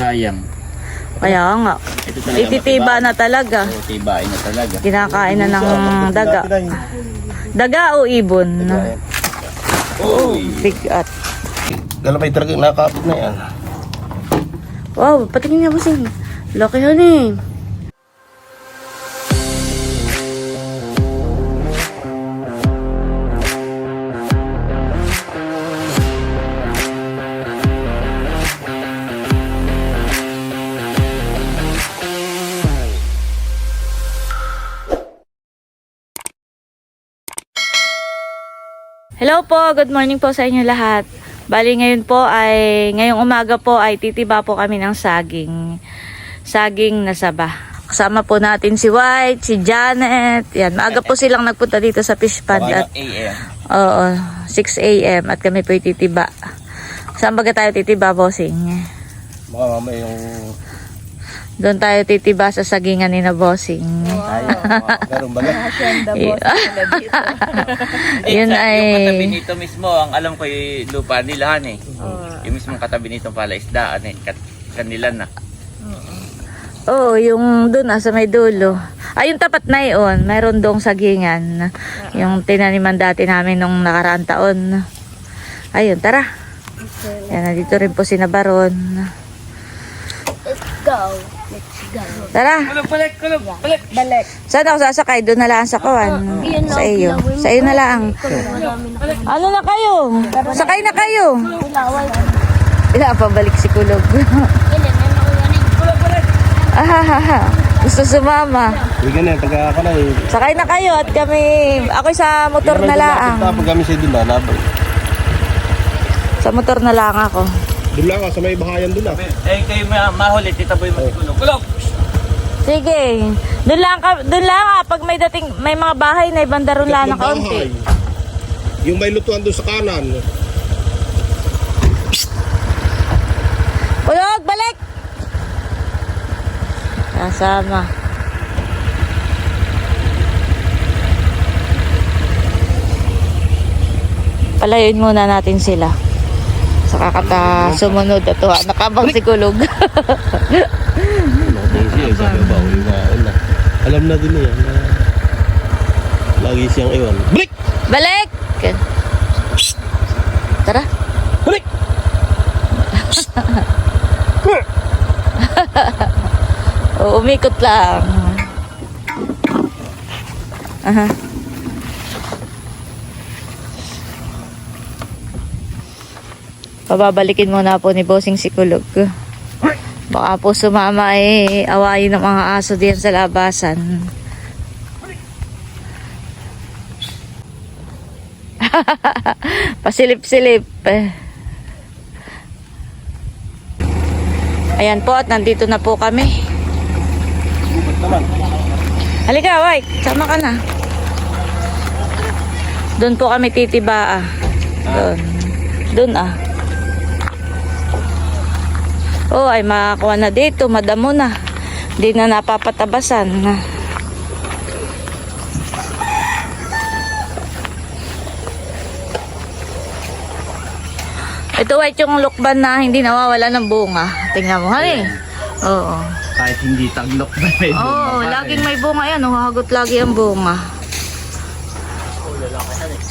Sayang. Kaya nga. Ito talaga Ititiba na talaga. Oo, tibain na talaga. Kinakain na ng daga. Daga o ibon? Oh, Uy! bigat. Galabay talaga nakakapit na yan. Wow, patingin nga bossing. Laki yun eh. Hello po, good morning po sa inyo lahat. Bali ngayon po ay, ngayong umaga po ay titiba po kami ng saging. Saging na saba. Kasama po natin si White, si Janet. Yan, maaga po silang nagpunta dito sa fish pond at AM. oo, 6 a.m. at kami po titiba. Saan baga tayo titiba, bossing? Baka mamaya yung... Doon tayo titiba sa sagingan ni na bossing. Tayo. Ganun ba na? Yun sa- ay- Yung katabi nito mismo, ang alam ko yung lupa nila eh. Yung mismong katabi nito pala isdaan eh. Kat kanila na. Oo, yung doon ah, sa may dulo. Ay, yung tapat na yun, mayroon doong sagingan. Yung tinaniman dati namin nung nakaraang taon. Ayun, tara. Yan, nandito rin po si Nabaron. Let's go. Tara, balik, kulog, balik. Balik. saan ako sasakay? Doon na lang sa kawan. Sa iyo. Sa iyo na lang. Ano na kayo? Sakay na kayo. Ila, pabalik si Kulog. Ilan na nakuha Ahahaha. Gusto sumama. Ka na, pagka ka na eh. Sakay na kayo at kami, ako sa motor na lang. Pag kami sa doon na. Sa motor na lang ako. Doon lang ah, sa may bahayan doon ah. Eh, kayo ma mahuli, tita boy mo si kulog. Kulog! Sige. Doon lang ka, doon lang ah, pag may dating may mga bahay na ibang daron lang na kaunti. Yung may lutuan doon sa kanan. Kulog, balik. Kasama. Palayuin muna natin sila. Sa kakata sumunod at. Nakabang si Kulog. Daisy eh, sabi ba, uwi na, na. Alam na din yan na lagi siyang iwan. Balik! balik! Tara. Balik! O, umikot lang. Aha. Pababalikin muna po ni Bossing si Kulog. Baka po sumama eh, awayin ng mga aso diyan sa labasan. Pasilip-silip. Ayan po at nandito na po kami. Halika, White. Sama ka na. Doon po kami titiba ah. Doon. Doon ah. Oh, ay makakuha na dito. Madamo na. Hindi na napapatabasan. Ito white yung lukban na hindi nawawala ng bunga. Tingnan mo, honey. Oo. Kahit hindi taglok na may Oo, oh, laging may bunga yan. Huhagot lagi ang bunga.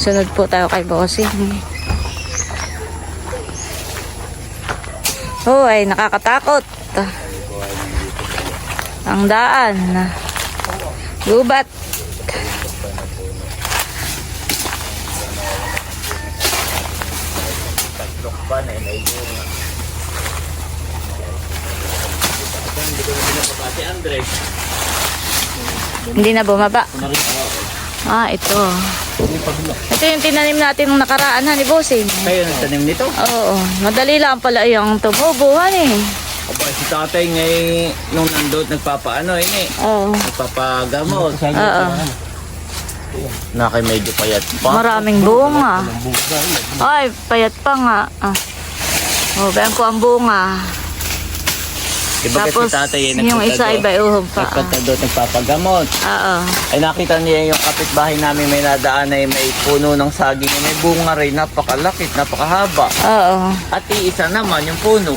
Sunod po tayo kay Bossing. Oh, ay nakakatakot. Ang daan. Gubat. Hindi na bumaba. Ah, ito. Ito yung tinanim natin nung nakaraan ha, ni Bossing. Kayo nagtanim nito? Oo, madali lang pala yung tumubuhan eh. Aba, si tatay ngay nung nandun nagpapaano yun eh. Oo. Nagpapagamot. Oo. Nakay medyo payat pa. Maraming bunga. Ay, payat pa nga. Ah. Oh, bayan ko ang bunga. Diba Tapos, kasi tatay eh, yung isa doon. iba uhog pa. Nagpunta doon, nagpapagamot. Oo. Ay nakita niya yung kapitbahay namin may nadaan ay may puno ng saging may bunga rin, napakalaki, napakahaba. Oo. At iisa naman yung puno.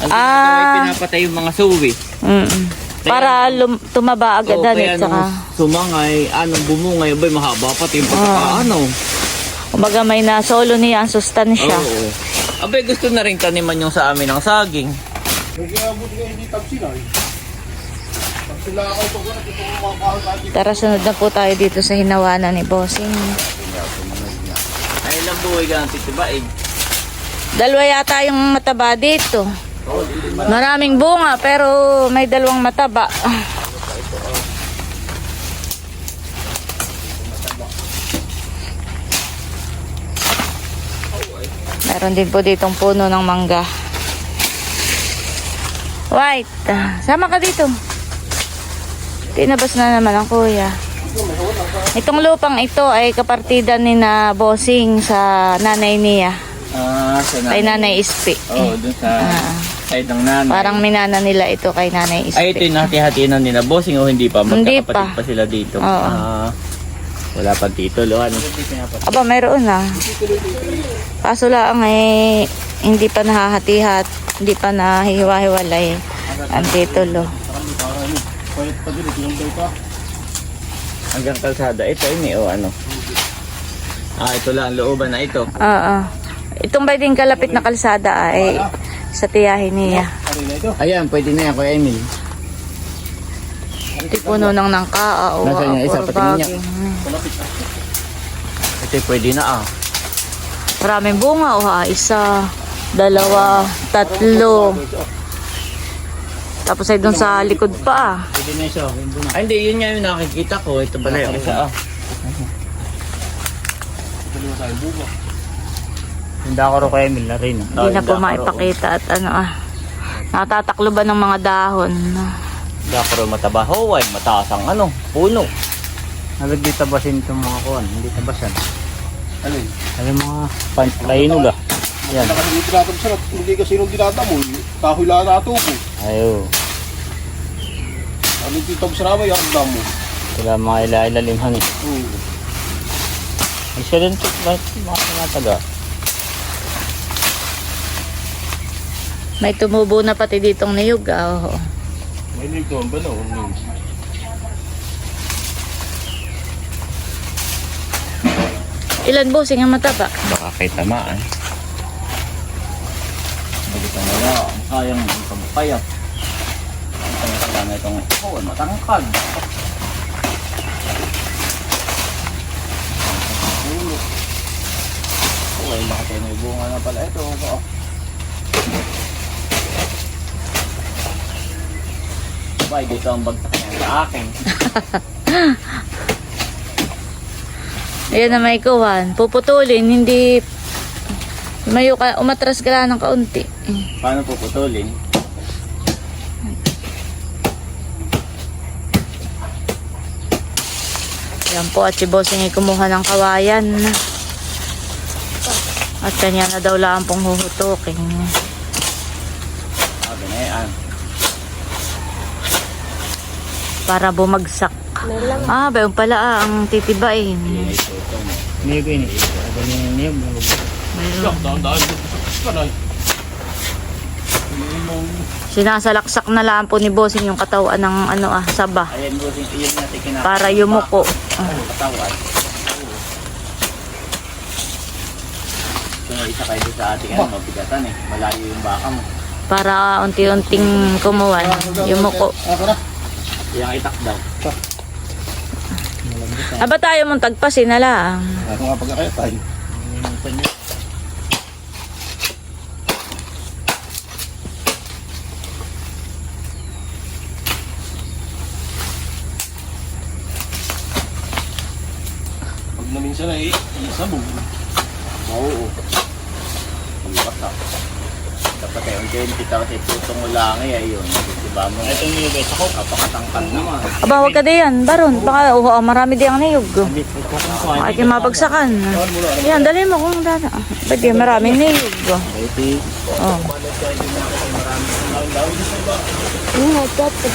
Ang Ah. ay pinapatay yung mga suwi. Mm. Para lum- tumaba agad dan kaya saka nung sumangay, anong bumungay, abay mahaba pati yung pagkakaano. kumbaga may nasolo niya ang sustansya. Oo. Abay gusto na rin taniman yung sa amin ng saging. Tara sunod na po tayo dito sa hinawanan ni Bossing. Ay lang buhay ka ng titibaig. Dalawa yata yung mataba dito. Maraming bunga pero may dalawang mataba. Meron din po ditong puno ng mangga. White, sama ka dito. Tinabas na naman ang kuya. Itong lupang ito ay kapartida ni na bossing sa nanay niya. Ah, sa Kay nanay. Nanay Ispi. Oo, dun sa Ah. side ng nanay. Parang minana nila ito kay Nanay Ispi. Ay, ito yung nakihati na nila bossing o hindi pa? Hindi Magkakapatid pa. pa. sila dito. Oo. Ah, wala pang titulo. Ano? Aba, mayroon na. Kaso lang eh, hindi pa nahahatihat, hindi pa nahihiwa-hiwalay ang titulo. Hanggang kalsada. Ito, ini o ano? Ah, ito lang ang looban na ito. Oo. Itong ba din kalapit na kalsada ay sa tiyahin niya. Ayan, pwede na yan, Kuya Emil. Ito puno ng nangka. o Nasaan yung isa? Patingin niya. Ito, pwede na ah. Maraming bunga. O ha, isa, dalawa, tatlo. Tapos ay doon sa likod pa. ah. Pwede na siya. Ay, hindi. Yun nga yung nakikita ko. Ito pala yung isa ah. Hindi ako rin kay Emil na rin. Hindi na po maipakita at ano ah. Natatakloban ng mga dahon. Hindi ako rin mataba. Huway, mataas ang ano, puno. Halag di tabasin itong mga kuwan. Hindi tabasan. Ano yun? Ano yung mga pantayinog ah. Yan. Nakalimutan tinatab sa hindi kasi nung dinatamoy, kahoy lang natubo. Ayo. Ano yung titab sa ramay, ang damo. Sila mga ila-ilalimhan eh. Oo. Ay siya rin ito. Bakit mga tumataga? May tumubo na pati ditong niyog. Ah, oo. May nito ang bano. Ilan bossing ang mataba? Baka kay tamaan. Bagito na lang. Sayang ang pagkaya. Ang tangkad na itong oh, matangkad. Ulo. Oh, ay laki tayo may bunga na pala ito. Oh. Bay, dito ang bagsak niya sa akin. Ayan na may kuwan. Puputulin, hindi... Mayo ka, umatras ka lang ng kaunti. Paano puputulin? Yan po at si bossing ay kumuha ng kawayan. At kanya na daw lang pong huhutukin. Sabi na yan. Para bumagsak. Ah, bayon pala ah, ang titibain. Niyog ini. Niyog? Mayroon. Sinasalaksak na lang po ni bossing yung katawan ng ano ah, saba. Ayan mo, yun natin kinakain. Para yumuko. Katawan. Kung isa kayo sa ating ano, mabigatan eh. Malayo yung baka mo. Para unti-unting kumuwan. Yumuko. Yung itak daw. Aba tayo mong tagpasin na lang. Ako nga pagkakayatay. Pag na minsan ay isabog. Oo. Ang bata. Dapat eh, unti-unti tapos ay tutong ulangi ay yun. Diba mo? Ito yung niyog. Ito ko. Kapakatangkad naman. Aba, huwag ka diyan. Baron. Baka, oh, marami di ang niyog. Ay, kayo mabagsakan. Yan, dali mo kung dada. Ba't di maraming niyog? Oh.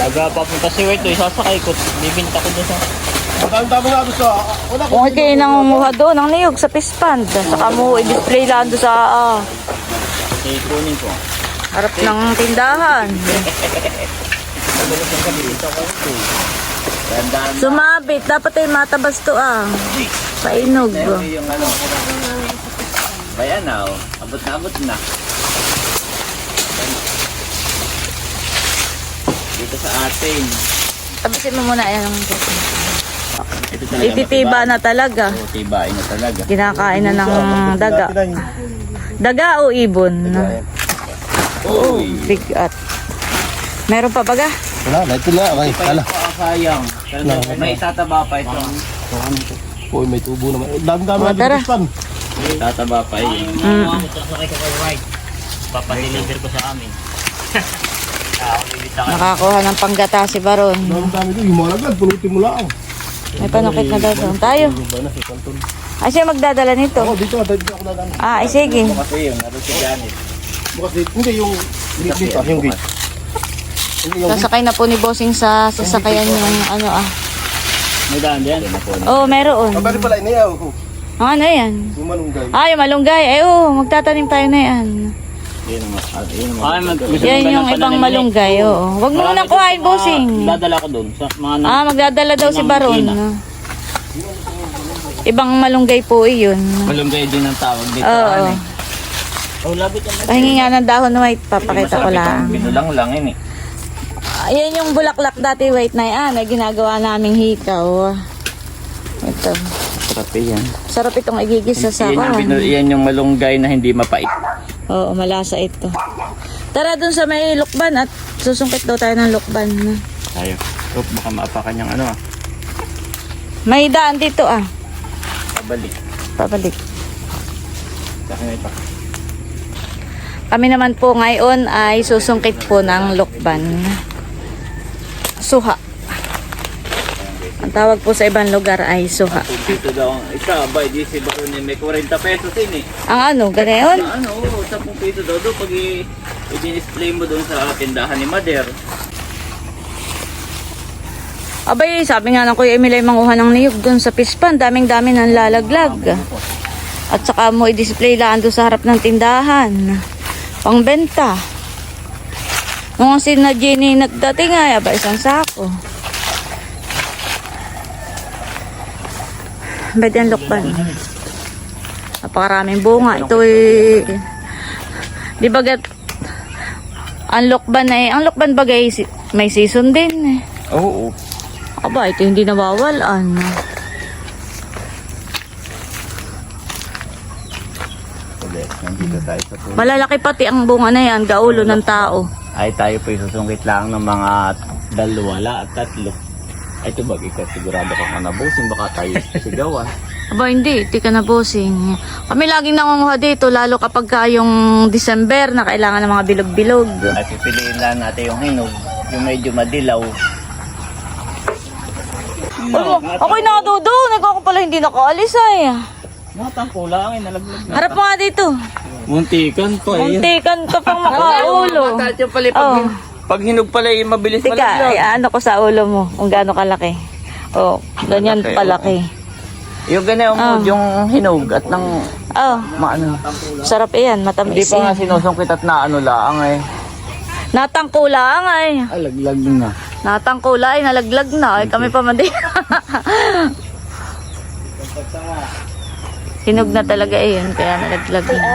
Pag papunta si Wait, isasakay ko. Bibinta ko doon sa... Dami-dami nga doon sa... Wala ko. Kung kayo nangunguha doon ng niyog sa pispand, saka mo i-display lang doon sa... ah, Kasi kunin ko. Harap ng tindahan. Sumabit. Dapat ay matabas to ah. Painog. Ano. Bayan na oh. Abot na abot na. Dito sa atin. Tabasin mo muna yan. Ito talaga Ititiba na talaga. Oo, tibain na talaga. Kinakain na ng daga. Daga o ibon? Oh, Bigat. Meron pa baga? Wala, na ito na. Okay, yung sayang. May itataba pa ito. Uy, may tubo naman. Eh, Dami-dami na tara. dito pan. Itataba pa yun. Mm. Papadeliver ko sa amin. Nakakuha ng panggata si Baron. Dami-dami dito. Yung mga lagad, pulutin mo lang. May panukit na daw doon. Tayo. Ay, siya magdadala nito. Ako, dito, dito ako nalang. Ah, ay sige. Kasi yung naroon si Janet. Bukas dito. Hindi, yung gate dito. Yung gate. Hindi, yung gate. Sasakay na po ni Bossing sa sasakayan yung ano ah. May daan din. Ito na po. Oh, meron. Kabali pala, iniyaw. ko. Ang ano yan? Yung manunggay. Ah, yung malunggay. Ay, oh, magtatanim tayo na yan. Yun ang mas. Yun ang mas. Ay, mag Yan yung ibang malunggay, oo. Huwag mo nang kuhain, Bossing. Dadala ko doon sa mga Ah, magdadala daw si Baron. Ibang malunggay po iyon. malunggay din ang tawag dito. Oo. ano eh. Oh, labit ang Pahingi nga ng dahon na white, papakita ko lang. Binulang lang yun eh. Ayan yung bulaklak dati white na yan, na ginagawa naming hikaw. Ito. Sarap yan. Sarap itong igigisa sa Yan yung, yan yung malunggay na hindi mapait. Oo, malasa ito. Tara dun sa may lukban at susungkit daw tayo ng lukban. Tayo. Oh, baka maapakan yung ano ah. May daan dito ah. Pabalik. Pabalik. Sa akin ito. Kami naman po ngayon ay susungkit po ng lukban. Suha. Ang tawag po sa ibang lugar ay suha. Dito daw ang isa, ba, di si Bakun may 40 pesos din eh. Ang ano, ganayon? Na ano, oo, 10 piso daw doon pag i-display mo doon sa tindahan ni Mader. Abay, sabi nga ng Kuya Emil ay manguha ng niyog doon sa pispan. Daming-dami ng lalaglag. At saka mo i-display lang doon sa harap ng tindahan. Pangbenta. Nung si na Jenny nagdating ay, aba isang sako. Ba't yan lukban? Napakaraming bunga. Ito ay... Di bagat... Ang lukban ay... Ang lukban bagay may season din eh. Oo. Aba, ito hindi nawawalan. Ulit, nandito tayo sa puno. Malalaki pati ang bunga na yan, gaulo ng tao. Ay tayo po isusungkit lang ng mga dalawa at tatlo. Ay ito ba, ikaw sigurado ka ka nabusin, baka tayo sigawan. Aba, hindi, hindi ka na bossing. Kami laging nangunguha dito, lalo kapag ka yung December na kailangan ng mga bilog-bilog. Ay pipiliin lang natin yung hinog, yung medyo madilaw. Oh, ako'y nakadudo, nagko ko pala hindi nakaalis ay. Matang lang eh, nalaglag na. Harap mo nga dito. Muntikan pa eh. Muntikan ka pang makaulo. Mataas yung pala pag, Oh. pag hinog pala eh, mabilis Tika, ay, ano ko sa ulo mo, kung gaano kalaki. Oh, ganyan Malaki, palaki. Yung ganyan Ah. yung hinog at nang Oh, maano. sarap yan, Hindi matamis pa nga yan. sinusungkit at naano lang eh. Natangkula ay. Alaglag na. Natangkula ay nalaglag na. Ay kami pa man din. Hinog na talaga eh yun, kaya nalaglag na.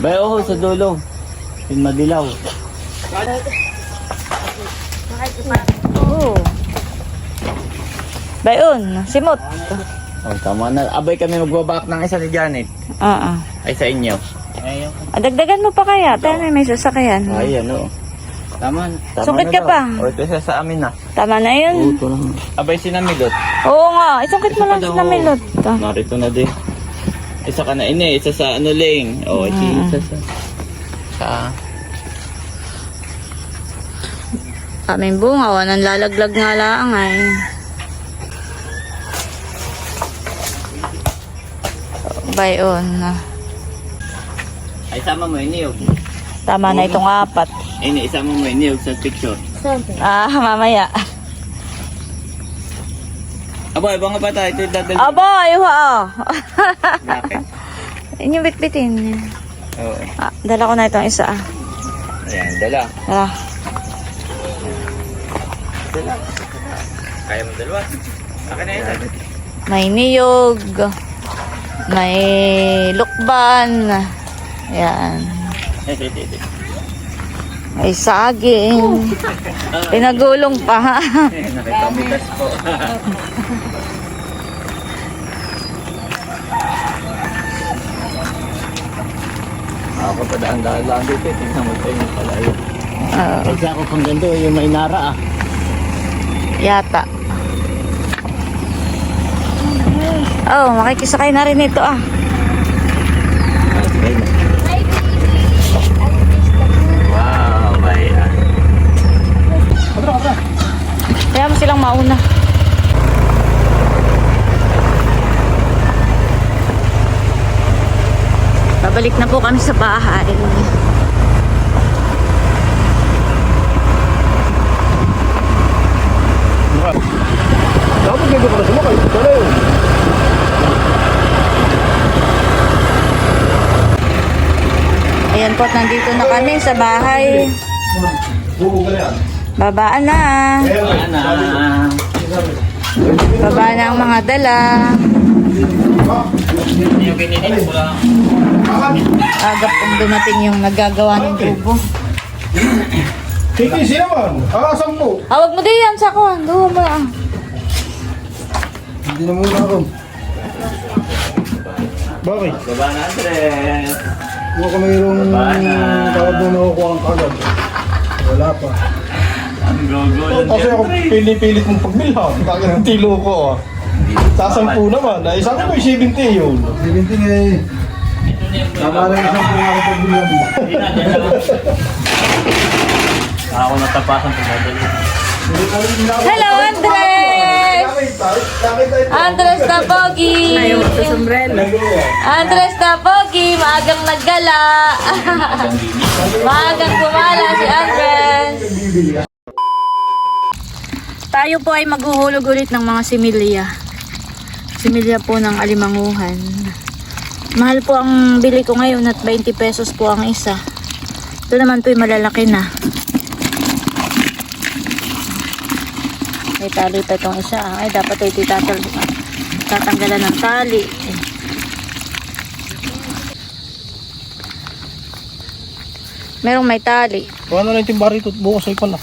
Bay, oh, sa dulo. Yung madilaw. Oo. Bayon, simot. Oh, tama na. Abay kami magbabak ng isa ni Janet. Oo. Ay, sa inyo. Ah, dagdagan mo pa kaya? Tayo may may sasakyan. Ay, ano. Tama. tama Sungkit na ka pa. O, ito isa sa amin na. Tama na yun. Ito lang. Abay, sinamidot. Oo nga, isungkit mo lang Ito sa daw. namilot. Ah. Narito na din. Isa ka na ini, isa sa ano ling. O, oh, isa sa... Sa... Kaming bunga, walang lalaglag nga lang ay. Bayon. Ay, sama mo ini, oh. Tama na itong apat. Ini, isama mo ini, oh, sa picture. Ah, mamaya. Aba, ibang nga pa tayo. Ito yung dadal. Ayun ah. Bakit? Yun yung bitbitin. Oo. Ah, dala ko na itong isa ah. Ayan, dala. Ah, Dala. Kaya mo dalawa. Akin na yun. may niyog. May lukban. Ayan. May saging. Pinagulong pa. Nakita mo po. Ako pa daan-daan lang dito. eh. Tingnan mo tayo yung palayo. Ah, Kasi ako pang ganito yung may nara ah. yata. Oh, makikisakay na rin ito ah. Wow, bayan. Kaya mo silang mauna. Babalik na po kami sa bahay. Dapat ko na sumakay. Wala yun. Ayan po, nandito na kami sa bahay. Ka na. Babaan na. Ana. Baba na ang mga dala. Agap kong dumating yung nagagawa ng tubo. Kikisi naman. Ah, sampu. Hawag mo din yan sa kuwan. Doon mo ah. Hindi na muna ako. Bakit? Baba na, Andres. Huwag ka mayroong tawag mo nakukuha ang kagad. Wala pa. Ang gogol. Kasi ako pili-pilit mong pagbilhan. Kaya ng tilo ko ah. Sasampu naman. Ay, sabi ko yung 70 yun. 70 eh. Tama lang isang po ako pagbilhan. Ako natapasan sa madali. Hello, Andres! Andres na Pogi! Andres na Pogi! Maagang naggala! Maagang gumala si Andres! Tayo po ay maghuhulog ulit ng mga similya. Similya po ng alimanguhan. Mahal po ang bili ko ngayon at 20 pesos po ang isa. Ito naman po ay malalaki na. May tali pa itong isa. ah. Ay, dapat ay titatal tatanggalan ng tali. Merong may tali. Kuha na lang yung barito at bukas ay pala.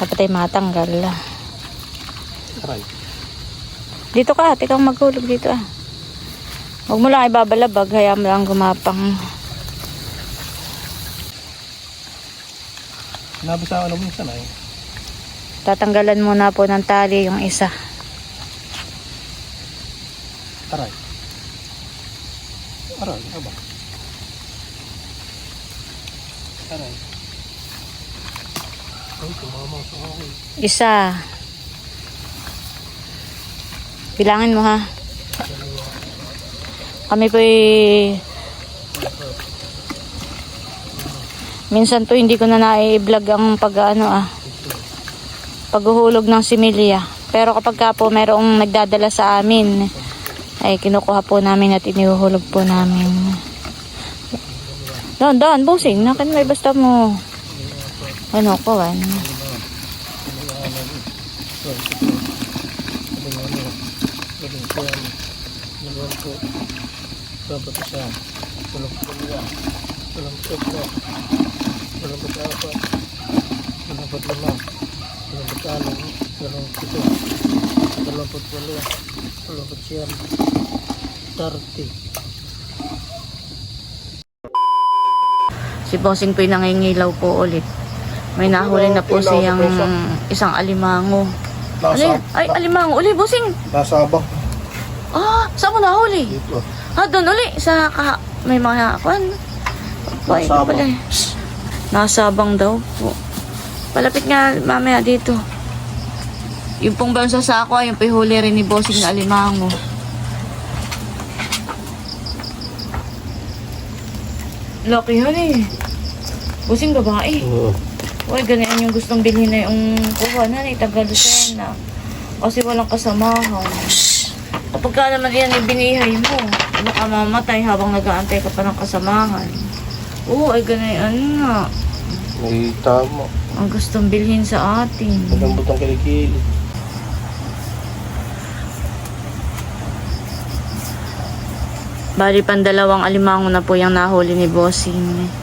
Dapat ay matanggal. ah. Aray. Dito ka, ate kang maghulog dito ah. Huwag mo lang ibabalabag, hayaan mo lang gumapang. Sinabi sa na minsan ay. Tatanggalan muna po ng tali yung isa. Aray. Aray, aba. Aray. Ay, tumama sa akin. Isa. Bilangin mo ha. Kami po Minsan to hindi ko na na-vlog ang pag-ano ah. Paghuhulog ng similya. Pero kapag ka po merong nagdadala sa amin, ay kinukuha po namin at inihuhulog po namin. Doon, doon, busing. Nakin may basta mo. Ano ko, ano. Dapat isa. Walang pula. Walang pula. Walang pag-apa. Walang pag-lima. Walang pag-alam. Walang pito. Walang pag-walo. Walang pag-siyam. Tarti. Si Bossing po'y nangingilaw po ulit. May nahuli na po siyang isang alimango. Nasa, yun? Ay, alimango. Uli, Bossing. nasa abang. Ah, saan mo nahuli? Dito. Ah, doon uli. Sa ka... May mga... Kwan? Boy, Nasabang. pala eh. Nasabang daw po. Palapit nga mamaya dito. Yung pong ba sa sako ay yung pihuli rin ni Bossing na alimango. Laki yun eh. Bossing babae. Oo. Uy, ganyan yung gustong bilhin na yung kuha na ni taga Lucena. Kasi walang kasamahan. Kapag ka naman yan ibinihay mo, baka mamatay habang nag-aantay ka pa ng kasamahan. Oo, ay ganayan nga. May tama. Ang gustong bilhin sa atin. Malambot ang kilikili. Bali, pandalawang alimango na po yung nahuli ni Bossing.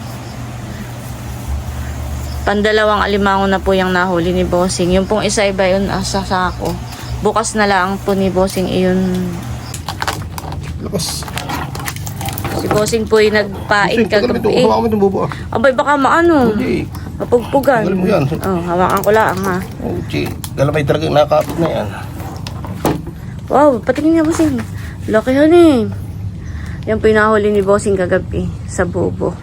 Pandalawang alimango na po yung nahuli ni Bossing. Yung pong isa iba yun ah, sa sako. Bukas na lang po ni Bossing iyon. Lakas. Si Bossing po ay nagpait tagal ito. kagabi. Hawakan mo itong bubo ah. Abay, baka maano. Hindi. Mapugpugan. Tagal mo yan. Oh, hawakan ko lang ha. Oh, chi. Galamay talaga nakakapit na yan. Wow, patingin nga Bossing. Laki yun eh. Yan po yung nahuli ni Bossing kagabi sa bubo.